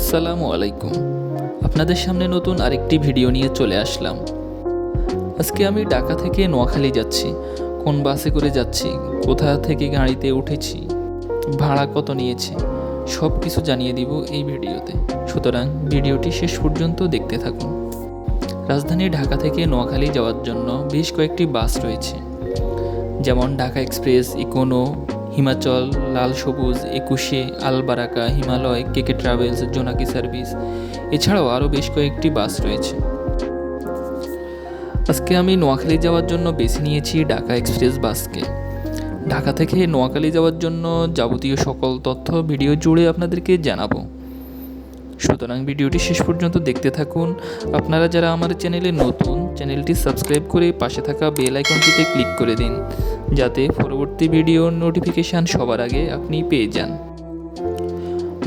আসসালামু আলাইকুম। আপনাদের সামনে নতুন আরেকটি ভিডিও নিয়ে চলে আসলাম। আজকে আমি ঢাকা থেকে নোয়াখালী যাচ্ছি। কোন বাসে করে যাচ্ছি? কোথা থেকে গাড়িতে উঠেছি? ভাড়া কত নিয়েছি? সব কিছু জানিয়ে দিব এই ভিডিওতে। সুতরাং ভিডিওটি শেষ পর্যন্ত দেখতে থাকুন। রাজধানী ঢাকা থেকে নোয়াখালী যাওয়ার জন্য বেশ কয়েকটি বাস রয়েছে। যেমন ঢাকা এক্সপ্রেস, ইকোনো হিমাচল, লাল সবুজ, একুশে আলবারাকা, হিমালয় কেকে ট্রাভেলস, জোনাকি সার্ভিস। এছাড়াও আরও বেশ কয়েকটি বাস রয়েছে। আজকে আমি নোয়াখালী যাওয়ার জন্য বেছে নিয়েছি ঢাকা এক্সপ্রেস বাসকে। ঢাকা থেকে নোয়াখালী যাওয়ার জন্য যাবতীয় সকল তথ্য, ভিডিও জুড়ে আপনাদেরকে জানাব। সুতরাং ভিডিওটি শেষ পর্যন্ত দেখতে থাকুন। আপনারা যারা আমার চ্যানেলে নতুন, চ্যানেলটি সাবস্ক্রাইব করে পাশে থাকা বেল আইকনটিতে ক্লিক করে দিন, যাতে পরবর্তী ভিডিওর নোটিফিকেশান সবার আগে আপনি পেয়ে যান।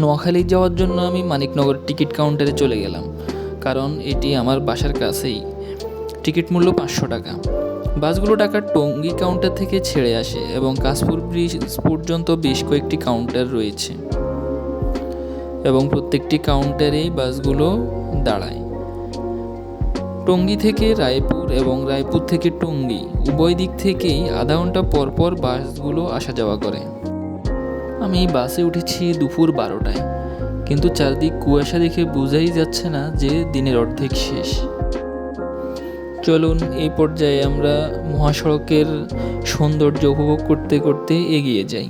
নোয়াখালী যাওয়ার জন্য আমি মানিকনগর টিকিট কাউন্টারে চলে গেলাম, কারণ এটি আমার বাসার কাছেই। টিকিট মূল্য পাঁচশো টাকা। বাসগুলো ঢাকার টঙ্গী কাউন্টার থেকে ছেড়ে আসে এবং কাশপুর ব্রিজ পর্যন্ত বেশ কয়েকটি কাউন্টার রয়েছে। এবং প্রত্যেকটি কাউন্টারেই বাসগুলো দাঁড়ায়। টঙ্গী থেকে রায়পুর এবং রায়পুর থেকে টঙ্গী উভয় দিক থেকেই আধা ঘণ্টা পর পর বাসগুলো আসা যাওয়া করে। আমি বাসে উঠেছি দুপুর বারোটায়, কিন্তু চারদিক কুয়াশা দেখে বোঝাই যাচ্ছে না যে দিনের অর্ধেক শেষ। চলুন, এই পর্যায়ে আমরা মহাসড়কের সৌন্দর্য উপভোগ করতে করতে এগিয়ে যাই।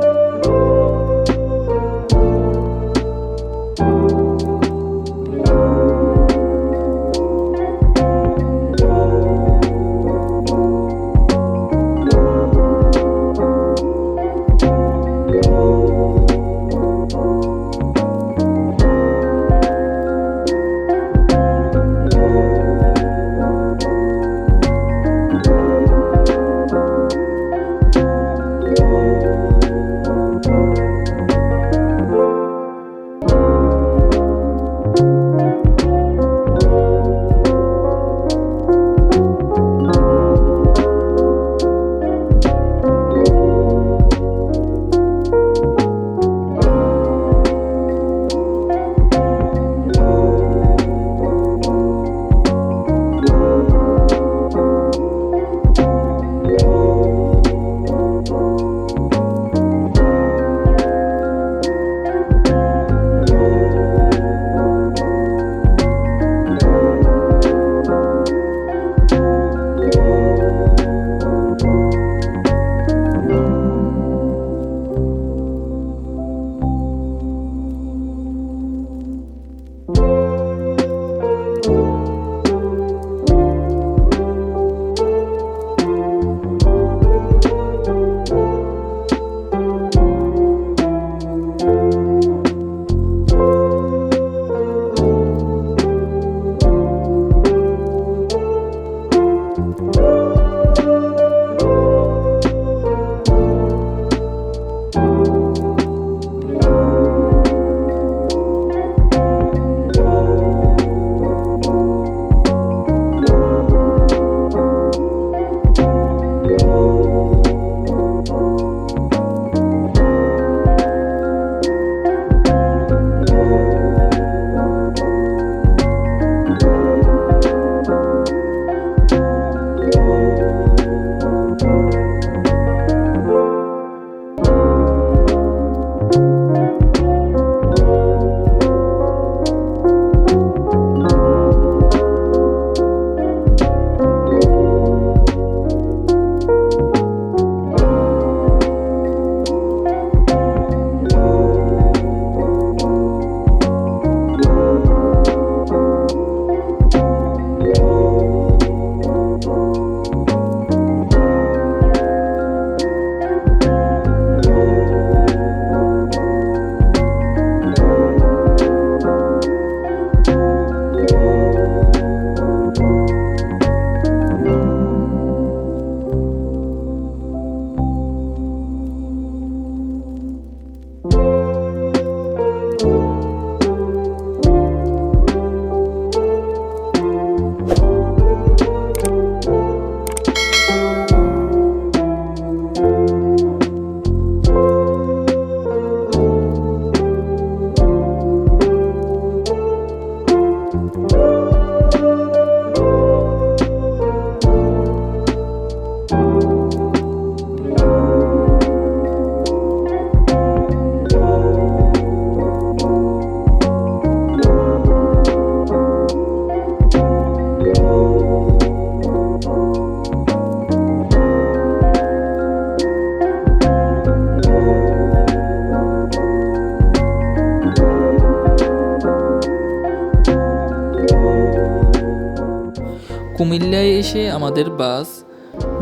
কুমিল্লায় এসে আমাদের বাস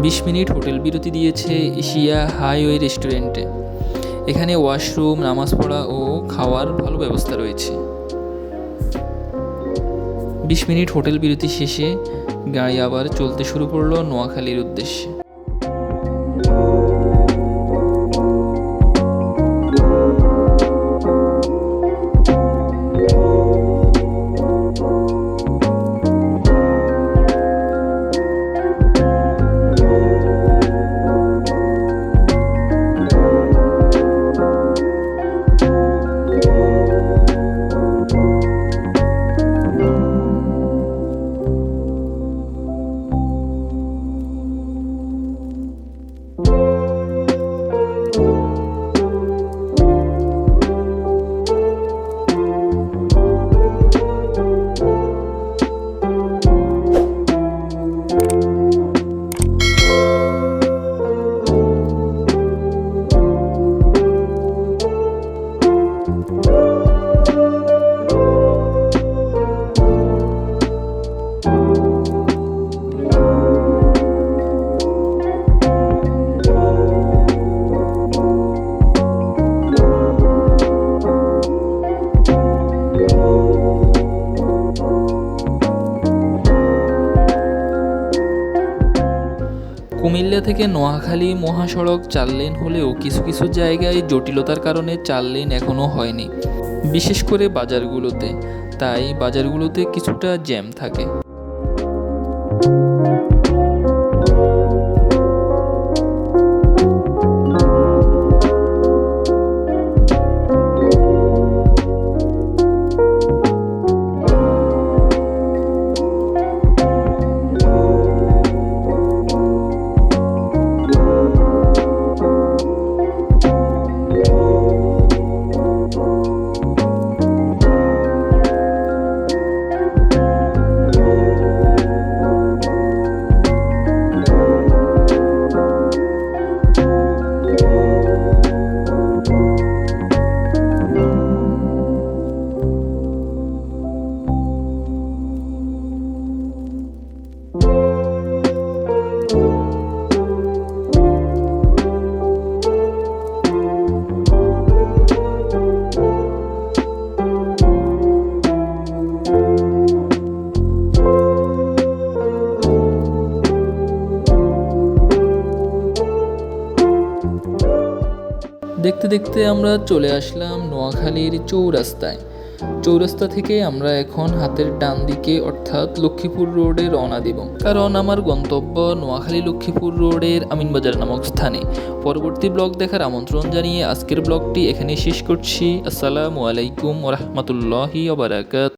বিশ মিনিট হোটেল বিরতি দিয়েছে এশিয়া হাইওয়ে রেস্টুরেন্টে। এখানে ওয়াশরুম, নামাজ পড়া ও খাওয়ার ভালো ব্যবস্থা রয়েছে। বিশ মিনিট হোটেল বিরতি শেষে গাড়ি আবার চলতে শুরু করল নোয়াখালীর উদ্দেশ্যে। থেকে নোয়াখালী মহাসড়ক চার লেন হলেও কিছু কিছু জায়গায় জটিলতার কারণে চার লেন এখনও হয়নি, বিশেষ করে বাজারগুলোতে। তাই বাজারগুলোতে কিছুটা জ্যাম থাকে। দেখতে আমরা চলে আসলাম নোয়াখালীর চৌরাস্তায়। চৌরাস্তা থেকে আমরা এখন হাতের ডান দিকে অর্থাৎ লক্ষ্মীপুর রোডে রওনা দিব। কারণ আমার গন্তব্য নোয়াখালী লক্ষ্মীপুর রোডের আমিনবাজার নামক স্থানে। পরবর্তী ব্লগ দেখার আমন্ত্রণ জানিয়ে আজকের ব্লগটি এখানে শেষ করছি। আসসালামু আলাইকুম রহমতুল্লাহি ওবরাকাত